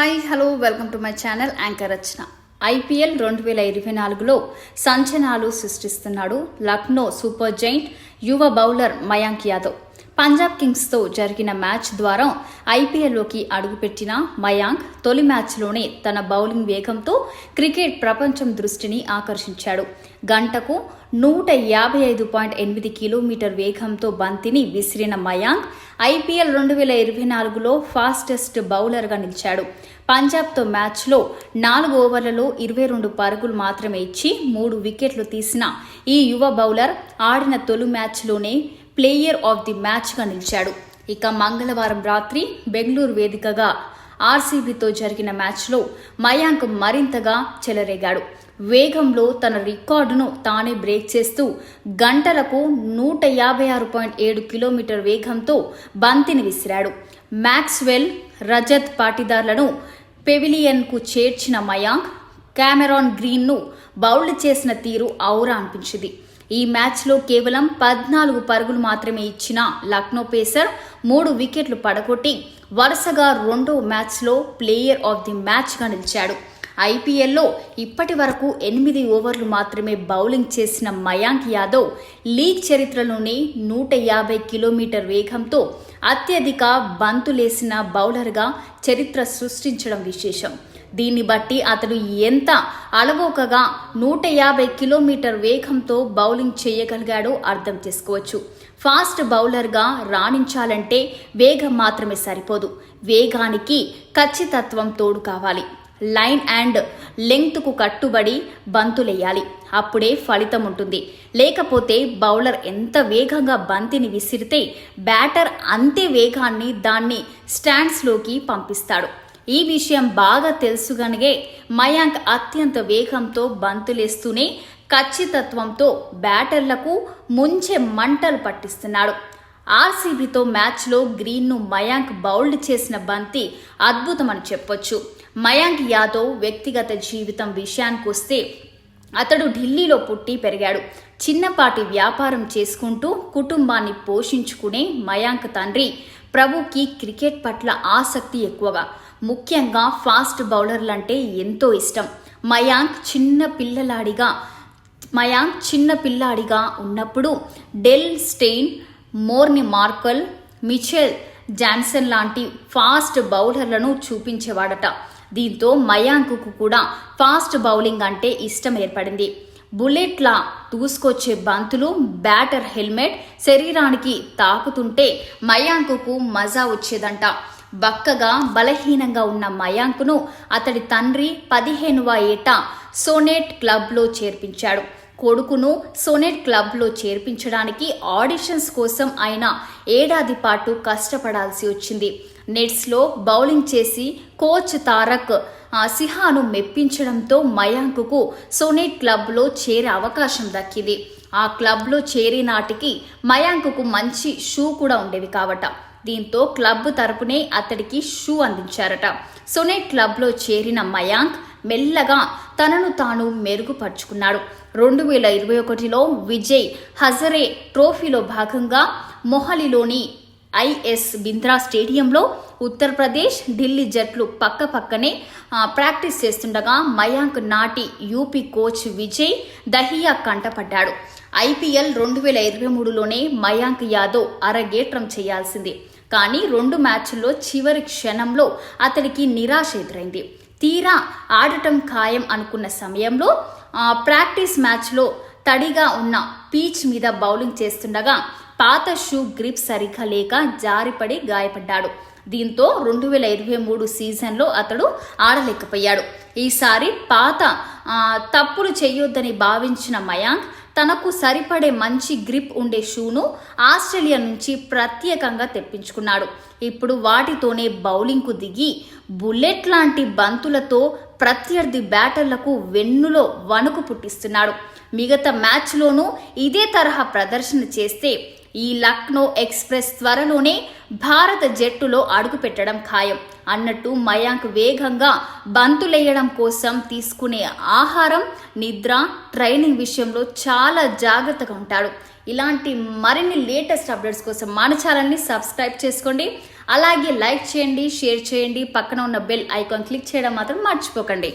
Hi hello welcome to my channel anchor Rachana. IPL రెండు వేల ఇరవై నాలుగులో సంచలనాలు సృష్టిస్తున్నాడు లక్నో సూపర్ జైంట్ యువ బౌలర్ మయాంక్ యాదవ్. పంజాబ్ కింగ్స్తో జరిగిన మ్యాచ్ ద్వారా ఐపీఎల్లోకి అడుగుపెట్టిన మయాంక్ తొలి మ్యాచ్లోనే తన బౌలింగ్ వేగంతో క్రికెట్ ప్రపంచం దృష్టిని ఆకర్షించాడు. గంటకు నూట యాభై ఐదు పాయింట్ ఎనిమిది కిలోమీటర్ వేగంతో బంతిని విసిరిన మయాంక్ ఐపీఎల్ రెండు వేల ఇరవై నాలుగులో ఫాస్టెస్ట్ బౌలర్గా నిలిచాడు. పంజాబ్తో మ్యాచ్లో నాలుగు ఓవర్లలో ఇరవై రెండు పరుగులు మాత్రమే ఇచ్చి మూడు వికెట్లు తీసిన ఈ యువ బౌలర్ ఆడిన తొలి మ్యాచ్లోనే ప్లేయర్ ఆఫ్ ది మ్యాచ్గా నిలిచాడు. ఇక మంగళవారం రాత్రి బెంగళూరు వేదికగా ఆర్సీబీతో జరిగిన మ్యాచ్లో మయాంక్ మరింతగా చెలరేగాడు. వేగంలో తన రికార్డును తానే బ్రేక్ చేస్తూ గంటలకు నూట యాభై ఆరు పాయింట్ ఏడు కిలోమీటర్ వేగంతో బంతిని విసిరాడు. మ్యాక్స్వెల్ రజత్ పాటిదార్లను పెవిలియన్కు చేర్చిన మయాంక్ కెమెరాన్ గ్రీన్ను బౌల్డ్ చేసిన తీరు ఔరా అనిపించింది. ఈ మ్యాచ్లో కేవలం పద్నాలుగు పరుగులు మాత్రమే ఇచ్చిన లక్నో పేసర్ మూడు వికెట్లు పడగొట్టి వరుసగా రెండో మ్యాచ్లో ప్లేయర్ ఆఫ్ ది మ్యాచ్గా నిలిచాడు. ఐపీఎల్లో ఇప్పటి వరకు ఎనిమిది ఓవర్లు మాత్రమే బౌలింగ్ చేసిన మయాంక్ యాదవ్ లీగ్ చరిత్రలోనే నూట యాభై కిలోమీటర్ వేగంతో అత్యధిక బంతులేసిన బౌలర్గా చరిత్ర సృష్టించడం విశేషం. దీన్ని బట్టి అతడు ఎంత అలవోకగా నూట యాభై కిలోమీటర్ వేగంతో బౌలింగ్ చేయగలిగాడో అర్థం చేసుకోవచ్చు. ఫాస్ట్ బౌలర్గా రాణించాలంటే వేగం మాత్రమే సరిపోదు. వేగానికి ఖచ్చితత్వం తోడు కావాలి. లైన్ అండ్ లెంగ్త్కు కట్టుబడి బంతులేయాలి అప్పుడే ఫలితం ఉంటుంది. లేకపోతే బౌలర్ ఎంత వేగంగా బంతిని విసిరితే బ్యాటర్ అంతే వేగాన్ని దాన్ని స్టాండ్స్లోకి పంపిస్తాడు. ఈ విషయం బాగా తెలుసుగనిగే మయాంక్ అత్యంత వేగంతో బంతులేస్తూనే ఖచ్చితత్వంతో బ్యాటర్లకు ముంచే మంటలు పట్టిస్తున్నాడు. ఆర్సీబీతో మ్యాచ్లో గ్రీన్ను మయాంక్ బౌల్డ్ చేసిన బంతి అద్భుతమని చెప్పొచ్చు. మయాంక్ యాదవ్ వ్యక్తిగత జీవితం విషయానికొస్తే అతడు ఢిల్లీలో పుట్టి పెరిగాడు. చిన్నపాటి వ్యాపారం చేసుకుంటూ కుటుంబాన్ని పోషించుకునే మయాంక్ తండ్రి ప్రభుకి క్రికెట్ పట్ల ఆసక్తి ఎక్కువగా. ముఖ్యంగా ఫాస్ట్ బౌలర్లంటే ఎంతో ఇష్టం. మయాంక్ చిన్న పిల్లలాడిగా మయాంక్ చిన్న పిల్లాడిగా ఉన్నప్పుడు Dale Steyn Morne Morkel Mitchell Johnson లాంటి ఫాస్ట్ బౌలర్లను చూపించేవాడట. దీంతో మయాంక్కు కూడా ఫాస్ట్ బౌలింగ్ అంటే ఇష్టం ఏర్పడింది. బుల్లెట్లా దూసుకొచ్చే బంతులు బ్యాటర్ హెల్మెట్ శరీరానికి తాకుతుంటే మయాంకుకు మజా వచ్చేదంట. బక్కగా బలహీనంగా ఉన్న మయాంక్ను అతడి తండ్రి పదిహేనువ ఏట సోనేట్ క్లబ్లో చేర్పించాడు. కొడుకును సోనెట్ క్లబ్లో చేర్పించడానికి ఆడిషన్స్ కోసం ఆయన ఏడాది పాటు కష్టపడాల్సి వచ్చింది. నెట్స్లో బౌలింగ్ చేసి కోచ్ తారక్ సిహాను మెప్పించడంతో మయాంకుకు సోనెట్ క్లబ్లో చేరే అవకాశం దక్కింది. ఆ క్లబ్లో చేరే నాటికి మయాంకుకు మంచి షూ కూడా ఉండేవి కాబట్ట దీంతో క్లబ్ తరపునే అతడికి షూ అందించారట. సొనెట్ క్లబ్లో చేరిన మయాంక్ మెల్లగా తనను తాను మెరుగుపరుచుకున్నాడు. రెండు వేల ఇరవై ఒకటిలో విజయ్ హజరే ట్రోఫీలో భాగంగా మొహలిలోని ఐఎస్ బింద్రా స్టేడియంలో ఉత్తరప్రదేశ్ ఢిల్లీ జట్లు పక్క పక్కనే ప్రాక్టీస్ చేస్తుండగా మయాంక్ నాటి యూపీ కోచ్ విజయ్ దహియా కంటపడ్డాడు. ఐపీఎల్ రెండు వేల ఇరవై మూడులోనే మయాంక్ యాదవ్ అరగేట్రం చేయాల్సింది. కానీ రెండు మ్యాచ్ల్లో చివరి క్షణంలో అతడికి నిరాశ ఎదురైంది. తీరా ఆడటం ఖాయం అనుకున్న సమయంలో ప్రాక్టీస్ మ్యాచ్లో తడిగా ఉన్న పీచ్ మీద బౌలింగ్ చేస్తుండగా పాత షూ గ్రిప్ సరిగ్గా లేక జారిపడి గాయపడ్డాడు. దీంతో రెండు వేల ఇరవై మూడు సీజన్లో అతడు ఆడలేకపోయాడు. ఈసారి పాత తప్పులు చేయొద్దని భావించిన మయాంక్ తనకు సరిపడే మంచి గ్రిప్ ఉండే షూను ఆస్ట్రేలియా నుంచి ప్రత్యేకంగా తెప్పించుకున్నాడు. ఇప్పుడు వాటితోనే బౌలింగ్కు దిగి బుల్లెట్ లాంటి బంతులతో ప్రత్యర్థి బ్యాటర్లకు వెన్నులో వణుకు పుట్టిస్తున్నాడు. మిగతా మ్యాచ్లోనూ ఇదే తరహా ప్రదర్శన చేస్తే ఈ లక్నో ఎక్స్ప్రెస్ త్వరలోనే భారత జట్టులో అడుగుపెట్టడం ఖాయం. అన్నట్టు మయాంక్ వేగంగా బంతులేయడం కోసం తీసుకునే ఆహారం నిద్ర ట్రైనింగ్ విషయంలో చాలా జాగ్రత్తగా ఉంటాడు. ఇలాంటి మరిన్ని లేటెస్ట్ అప్డేట్స్ కోసం మన ఛానల్ని సబ్స్క్రైబ్ చేసుకోండి. అలాగే లైక్ చేయండి షేర్ చేయండి. పక్కన ఉన్న బెల్ ఐకాన్ క్లిక్ చేయడం మాత్రం మర్చిపోకండి.